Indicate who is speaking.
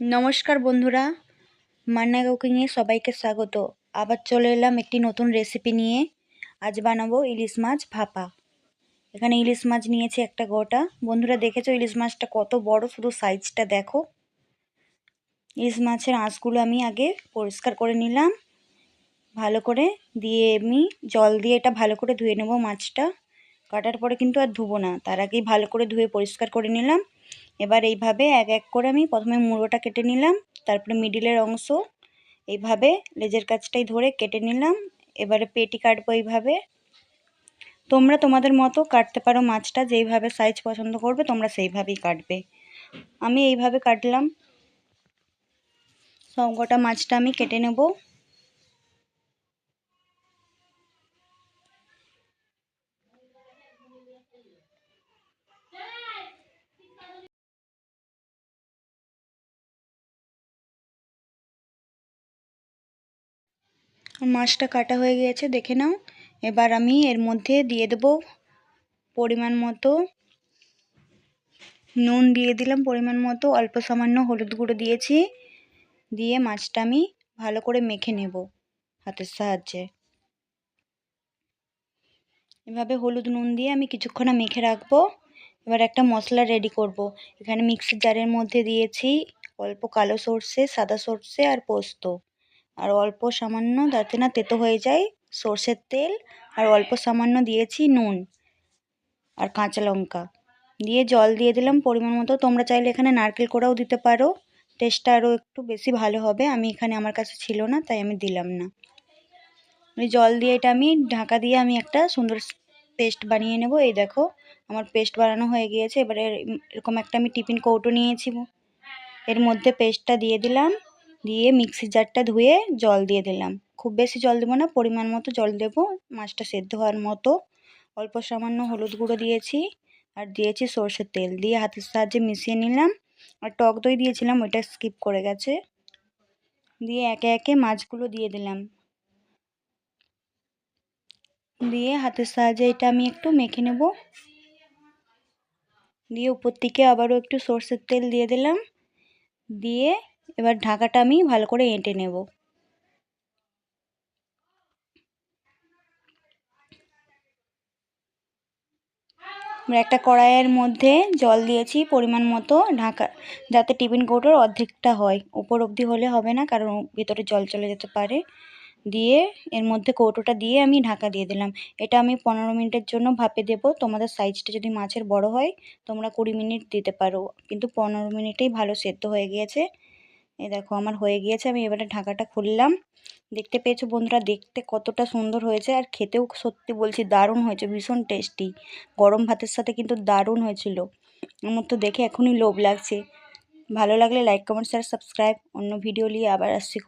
Speaker 1: নমস্কার বন্ধুরা, মান্না কুকিংয়ে সবাইকে স্বাগত। আবার চলে এলাম একটি নতুন রেসিপি নিয়ে। আজ বানাবো ইলিশ মাছ ভাপা। এখানে ইলিশ মাছ নিয়েছি একটা গোটা। বন্ধুরা, দেখেছ ইলিশ মাছটা কত বড়? শুধু সাইজটা দেখো। ইলিশ মাছের আঁশগুলো আমি আগে পরিষ্কার করে নিলাম। ভালো করে দিয়ে আমি জল দিয়ে এটা ভালো করে ধুয়ে নেব মাছটা। কাটার পরে কিন্তু আর ধুবো না। তার আগেই ভালো করে ধুয়ে পরিষ্কার করে নিলাম। এবার এইভাবে এক এক করে আমি প্রথমে মুড়োটা কেটে নিলাম, তারপরে মিডিলের অংশ। এইভাবে লেজের কাছটাই ধরে কেটে নিলাম, এবারে পেটি কাটবো এইভাবে। তোমরা তোমাদের মতো কাটতে পারো মাছটা, যেইভাবে সাইজ পছন্দ করবে তোমরা সেইভাবেই কাটবে। আমি এইভাবে কাটলাম। সব কটা মাছটা আমি কেটে নেব। মাছটা কাটা হয়ে গিয়েছে দেখে নাও। এবার আমি এর মধ্যে দিয়ে দেব পরিমাণ মতো নুন দিয়ে দিলাম, পরিমাণ মতো অল্প সামান্য হলুদ গুঁড়ো দিয়েছি। দিয়ে মাছটা আমি ভালো করে মেখে নেব হাতের সাহায্যে। এভাবে হলুদ নুন দিয়ে আমি কিছুক্ষণ মেখে রাখব। এবার একটা মশলা রেডি করব। এখানে মিক্সির জারের মধ্যে দিয়েছি অল্প কালো সর্ষে, সাদা সর্ষে আর পোস্ত। আর অল্প সামান্য, যাতে না তেতো হয়ে যায় সর্ষের তেল, আর অল্প সামান্য দিয়েছি নুন আর কাঁচা লঙ্কা। দিয়ে জল দিয়ে দিলাম পরিমাণ মতো। তোমরা চাইলে এখানে নারকেল কোড়াও দিতে পারো। টেস্টটা আরও একটু বেশি ভালো হবে। আমি এখানে আমার কাছে ছিল না, তাই আমি দিলাম না। জল দিয়ে এটা আমি, ঢাকা দিয়ে আমি একটা সুন্দর পেস্ট বানিয়ে নেব। এই দেখো, আমার পেস্ট বানানো হয়ে গিয়েছে। এবারে এরকম একটা আমি টিফিন কৌটো নিয়েছি। এর মধ্যে পেস্টটা দিয়ে দিলাম। দিয়ে মিক্সি জারটা ধুয়ে জল দিয়ে দিলাম। খুব বেশি জল দেবো না, পরিমাণ মতো জল দেবো। মাছটা সেদ্ধ হওয়ার মতো। অল্প সামান্য হলুদ গুঁড়ো দিয়েছি আর দিয়েছি সর্ষের তেল। দিয়ে হাতের সাহায্যে মিশিয়ে নিলাম। আর টক দই দিয়েছিলাম, ওইটা স্কিপ করে গেছে। দিয়ে একে একে মাছগুলো দিয়ে দিলাম। দিয়ে হাতের সাহায্যে এটা আমি একটু মেখে নেব। দিয়ে উপর থেকে আবারও একটু সর্ষের তেল দিয়ে দিলাম। দিয়ে এবার ঢাকাটা আমি ভালো করে এঁটে নেব। একটা কড়াইয়ের মধ্যে জল দিয়েছি পরিমাণ মতো ঢাকা, যাতে টিফিন কৌটোর অর্ধেকটা হয়। উপর অবধি হলে হবে না, কারণ ভেতরে জল চলে যেতে পারে। দিয়ে এর মধ্যে কৌটোটা দিয়ে আমি ঢাকা দিয়ে দিলাম। এটা আমি পনেরো মিনিটের জন্য ভাপে দেবো। তোমাদের সাইজটা যদি মাছের বড় হয়, তোমরা কুড়ি মিনিট দিতে পারো। কিন্তু পনেরো মিনিটেই ভালো সেদ্ধ হয়ে গিয়েছে। এই দেখো, আমার হয়ে গিয়েছে, আমি এবারে ঢাকাটা খুললাম। দেখতে পেয়েছ বন্ধুরা, দেখতে কতটা সুন্দর হয়েছে, আর খেতেও সত্যি বলছি দারুণ হয়েছে, ভীষণ টেস্টি গরম ভাতের সাথে কিন্তু দারুণ হয়েছিল। আমার তো দেখে এখনই লোভ লাগছে। ভালো লাগলে লাইক কমেন্ট শেয়ার সাবস্ক্রাইব অন্য ভিডিও নিয়ে আবার আসছি